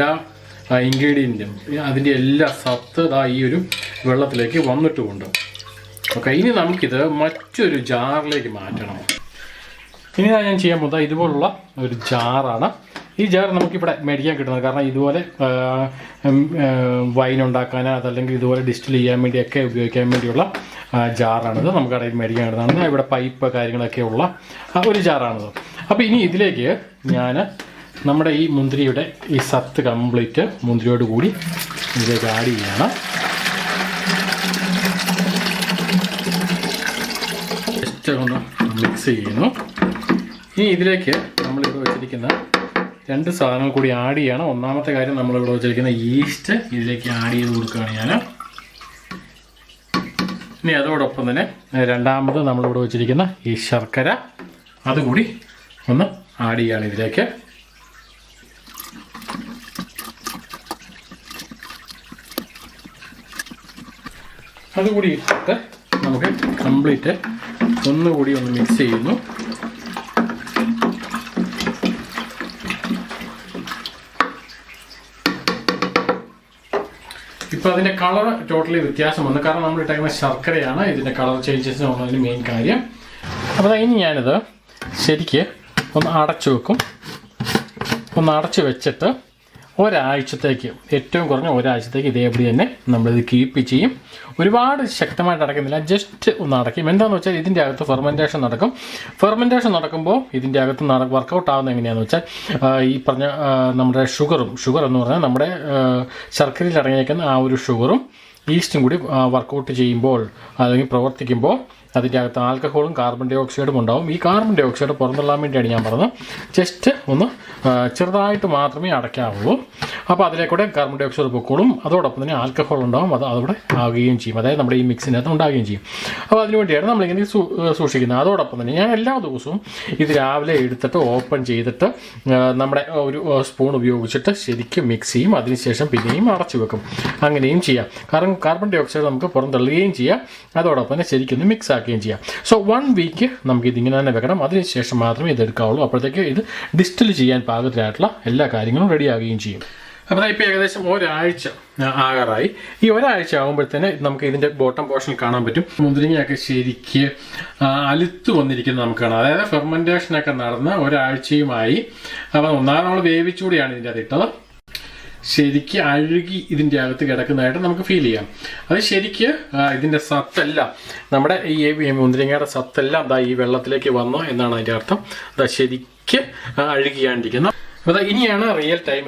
എല്ലാ ഇൻഗ്രീഡിയന്റും അതിന്റെ എല്ലാ സത്ത് ഇതാ ഈ ഒരു വെള്ളത്തിലേക്ക് വന്നിട്ടുമുണ്ട് ഓക്കെ ഇനി നമുക്കിത് മറ്റൊരു ജാറിലേക്ക് മാറ്റണം. ഇനി ഞാൻ ചെയ്യാൻ പോകുന്നത് ഇതുപോലുള്ള ഒരു ജാറാണ്. ഈ ജാർ നമുക്കിവിടെ മേടിക്കാൻ കിട്ടുന്നത്. കാരണം ഇതുപോലെ വൈൻ ഉണ്ടാക്കാൻ അതല്ലെങ്കിൽ ഇതുപോലെ ഡിസ്റ്റിൽ ചെയ്യാൻ വേണ്ടിയൊക്കെ ഉപയോഗിക്കാൻ വേണ്ടിയുള്ള ജാറാണിത്. നമുക്ക് കടയിൽ മേടിക്കാൻ കിട്ടുന്നതാണ്. ഇവിടെ പൈപ്പ് കാര്യങ്ങളൊക്കെ ഉള്ള ഒരു ജാറാണിത്. അപ്പോൾ ഇനി ഇതിലേക്ക് ഞാൻ നമ്മുടെ ഈ മുന്തിരിയുടെ ഈ സത്ത് കംപ്ലീറ്റ് മുന്തിരിയോട് കൂടി ഇതിലേക്ക് ആഡ് ജസ്റ്റ് ഒന്ന് മിക്സ് ചെയ്യുന്നു. ഇനി ഇതിലേക്ക് നമ്മളിവിടെ വെച്ചിരിക്കുന്ന രണ്ട് സാധനങ്ങൾ കൂടി ആഡ് ചെയ്യണം. ഒന്നാമത്തെ കാര്യം നമ്മളിവിടെ വെച്ചിരിക്കുന്ന ഈസ്റ്റ് ഇതിലേക്ക് ആഡ് ചെയ്ത് കൊടുക്കുകയാണ് ഞാൻ ഇനി അതോടൊപ്പം തന്നെ രണ്ടാമത് നമ്മളിവിടെ വെച്ചിരിക്കുന്ന ഈ ശർക്കര അതുകൂടി ഒന്ന് ആഡ് ചെയ്യുകയാണ് ഇതിലേക്ക്. അതുകൂടി ഇട്ടിട്ട് നമുക്ക് കംപ്ലീറ്റ് ഒന്നുകൂടി ഒന്ന് മിക്സ് ചെയ്യുന്നു. ഇപ്പോൾ അതിന്റെ കളർ ടോട്ടലി വ്യത്യാസം വന്നു. കാരണം നമ്മൾ ഇട്ടേക്കുന്ന ശർക്കരയാണ്. ഇതിന്റെ കളർ ചേഞ്ചസ് ഉള്ളതിന് മെയിൻ കാര്യം. അപ്പോൾ ഇനി ഞാനിത് ശരിക്ക് ഒന്ന് അടച്ചു വെക്കും. ഒന്ന് അടച്ചു വെച്ചിട്ട് ഒരാഴ്ചത്തേക്ക് ഏറ്റവും കുറഞ്ഞ ഒരാഴ്ചത്തേക്ക് ഇതേപടി തന്നെ നമ്മളിത് കീപ്പ് ചെയ്യും. ഒരുപാട് ശക്തമായിട്ട് അടക്കുന്നില്ല ജസ്റ്റ് ഒന്ന് അടയ്ക്കും. എന്താണെന്ന് വെച്ചാൽ ഇതിന്റെ അകത്ത് ഫെർമെന്റേഷൻ നടക്കും. ഫെർമെന്റേഷൻ നടക്കുമ്പോൾ ഇതിന്റെ അകത്ത് നട വർക്കൗട്ട് ആവുന്നത് എങ്ങനെയാണെന്ന് വെച്ചാൽ ഈ പറഞ്ഞ നമ്മുടെ ഷുഗറും ഷുഗർ എന്ന് പറഞ്ഞാൽ നമ്മുടെ ശർക്കരയിൽ അടങ്ങിയേക്കുന്ന ആ ഒരു ഷുഗറും ഈസ്റ്റും കൂടി വർക്കൗട്ട് ചെയ്യുമ്പോൾ അല്ലെങ്കിൽ പ്രവർത്തിക്കുമ്പോൾ അതിന്റെ അകത്ത് ആൽക്കഹോളും കാർബൺ ഡൈ ഓക്സൈഡും ഉണ്ടാവും. ഈ കാർബൺ ഡൈ ഓക്സൈഡ് പുറന്തള്ളാൻ വേണ്ടിയാണ് ഞാൻ പറഞ്ഞത്. ജസ്റ്റ് ഒന്ന് ചെറുതായിട്ട് മാത്രമേ അടയ്ക്കാവുള്ളൂ. അപ്പോൾ അതിലേക്കൂടെ കാർബൺ ഡൈ ഓക്സൈഡ് പൊക്കോളും. അതോടൊപ്പം തന്നെ ആൽക്കഹോൾ ഉണ്ടാവും. അത് അവിടെ ആകുകയും ചെയ്യും. അതായത് നമ്മുടെ ഈ മിക്സിനകത്ത് ഉണ്ടാകുകയും ചെയ്യും. അപ്പോൾ അതിനുവേണ്ടിയാണ് നമ്മളിങ്ങനെ സൂക്ഷിക്കുന്നത്. അതോടൊപ്പം തന്നെ ഞാൻ എല്ലാ ദിവസവും ഇത് രാവിലെ എടുത്തിട്ട് ഓപ്പൺ ചെയ്തിട്ട് നമ്മുടെ ഒരു സ്പൂൺ ഉപയോഗിച്ചിട്ട് ശരിക്കും മിക്സ് ചെയ്യും. അതിനുശേഷം പിന്നെയും അടച്ചു വെക്കും. അങ്ങനെയും ചെയ്യാം. കാരണം കാർബൺ ഡൈ ഓക്സൈഡ് നമുക്ക് പുറന്തള്ളുകയും ചെയ്യാം. അതോടൊപ്പം തന്നെ ശരിക്കും മിക്സ് ആക്കുകയും ചെയ്യാം. സോ വൺ വീക്ക് നമുക്ക് ഇതിങ്ങനെ തന്നെ വെക്കണം. അതിനുശേഷം മാത്രമേ ഇത് എടുക്കാവുള്ളൂ അപ്പോഴത്തേക്ക് ഇത് ഡിസ്റ്റിൽ ചെയ്യാൻ പാകത്തിലായിട്ടുള്ള എല്ലാ കാര്യങ്ങളും റെഡി ആവുകയും ചെയ്യും. അപ്പോൾ ഇപ്പോൾ ഏകദേശം ഒരാഴ്ച ആകാറായി. ഈ ഒരാഴ്ച ആകുമ്പോഴത്തേന് നമുക്ക് ഇതിന്റെ ബോട്ടം പോർഷനിൽ കാണാൻ പറ്റും. മുന്തിരിങ്ങയൊക്കെ ശരിക്ക് അലുത്ത് വന്നിരിക്കുന്നത് നമുക്ക് കാണാം. അതായത് ഫെർമെന്റേഷനൊക്കെ നടന്ന് ഒരാഴ്ചയുമായി. അപ്പം ഒന്നാമത് നമ്മൾ വേവിച്ചുകൂടിയാണ് ഇതിന്റെ അത് ഇട്ടത്. ശരിക്ക് അഴുകി ഇതിന്റെ അകത്ത് കിടക്കുന്നതായിട്ട് നമുക്ക് ഫീൽ ചെയ്യാം. അത് ശരിക്ക് ഇതിന്റെ സത്തെല്ലാം നമ്മുടെ ഈ മുന്തിരിങ്ങയുടെ സത്തെല്ലാം അതാ ഈ വെള്ളത്തിലേക്ക് വന്നു എന്നാണ് അതിന്റെ അർത്ഥം. അതാ ശരിക്ക് അഴുകിയാണ്ടിരിക്കുന്നത് അപ്പോൾ ഇനിയാണ് റിയൽ ടൈം